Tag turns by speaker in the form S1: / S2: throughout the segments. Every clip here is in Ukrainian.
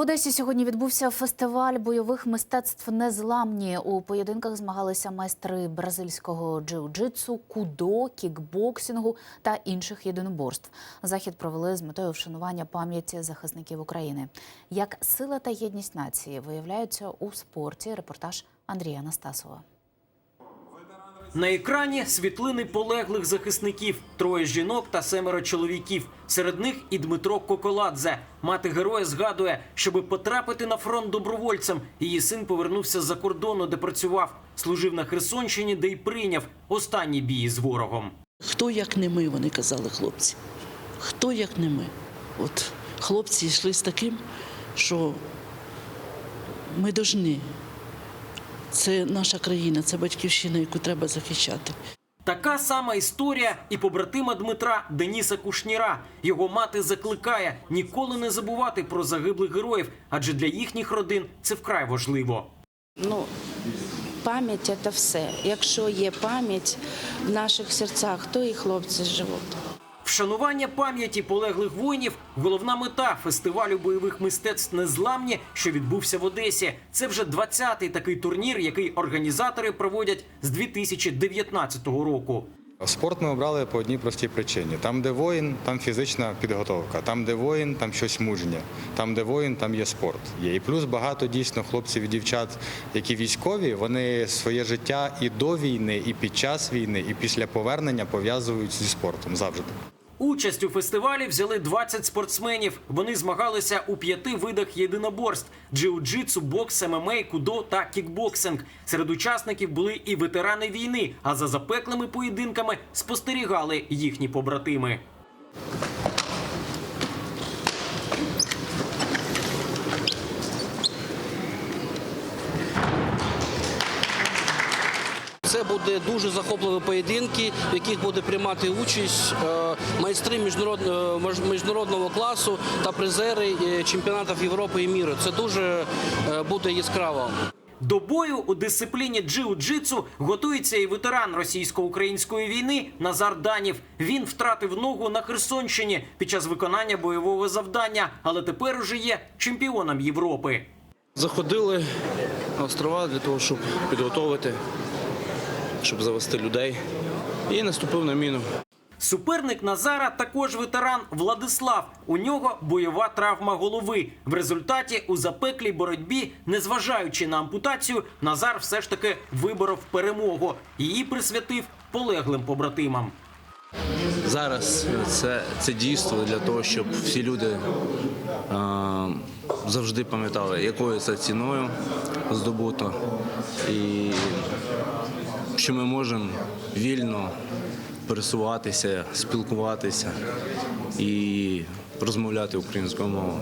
S1: Одесі сьогодні відбувся фестиваль бойових мистецтв незламні. У поєдинках змагалися майстри бразильського джиу-джитсу, кудо, кікбоксингу та інших єдиноборств. Захід провели з метою вшанування пам'яті захисників України. Як сила та єдність нації виявляються у спорті. Репортаж Андрія Анастасова.
S2: На екрані світлини полеглих захисників, троє жінок та семеро чоловіків. Серед них і Дмитро Коколадзе. Мати героя згадує, щоби потрапити на фронт добровольцем. Її син повернувся з-за кордону, де працював. Служив на Херсонщині, де й прийняв останні бії з ворогом.
S3: Хто як не ми, вони казали хлопці. Хто як не ми. От хлопці йшли з таким, що ми должны. Це наша країна, це батьківщина, яку треба захищати.
S2: Така сама історія і побратима Дмитра Деніса Кушніра. Його мати закликає ніколи не забувати про загиблих героїв, адже для їхніх родин це вкрай важливо.
S4: Ну, пам'ять це все. Якщо є пам'ять в наших серцях, то і хлопці живуть.
S2: Вшанування пам'яті полеглих воїнів головна мета фестивалю бойових мистецтв Незламні, що відбувся в Одесі. Це вже 20-й такий турнір, який організатори проводять з 2019 року.
S5: Спорт ми обрали по одній простій причині: там, де воїн, там фізична підготовка, там, де воїн, там щось мужнє, там, де воїн, там є спорт. Є і плюс багато дійсно хлопців і дівчат, які військові, вони своє життя і до війни, і під час війни, і після повернення пов'язують зі спортом завжди.
S2: Участь у фестивалі взяли 20 спортсменів. Вони змагалися у п'яти видах єдиноборств: джиу-джитсу, бокс, ММА, кудо та кікбоксинг. Серед учасників були і ветерани війни. А за запеклими поєдинками спостерігали їхні побратими.
S6: Це буде дуже захопливі поєдинки, в яких буде приймати участь е, майстри міжнародного, міжнародного класу та призери е, чемпіонатів Європи і міру. Це дуже е, буде яскраво.
S2: До бою у дисципліні джиу-джитсу готується і ветеран російсько-української війни Назар Данів. Він втратив ногу на Херсонщині під час виконання бойового завдання, але тепер уже є чемпіоном Європи.
S7: Заходили на острова для того, щоб підготовити, щоб завести людей. І наступив на міну.
S2: Суперник Назара також ветеран Владислав. У нього бойова травма голови. В результаті у запеклій боротьбі, незважаючи на ампутацію, Назар все ж таки виборов перемогу. Її присвятив полеглим побратимам.
S7: Зараз це, це дійство для того, щоб всі люди е, завжди пам'ятали, якою це ціною здобуто, і що ми можемо вільно пересуватися, спілкуватися і розмовляти українською мовою.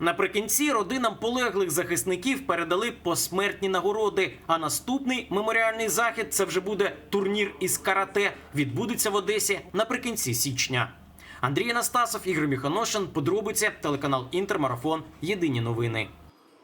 S2: Наприкінці родинам полеглих захисників передали посмертні нагороди. А наступний меморіальний захід це вже буде турнір із карате. Відбудеться в Одесі наприкінці січня. Андрій Анастасов, Ігор Міханошин, подробиці, телеканал Інтермарафон. Єдині новини.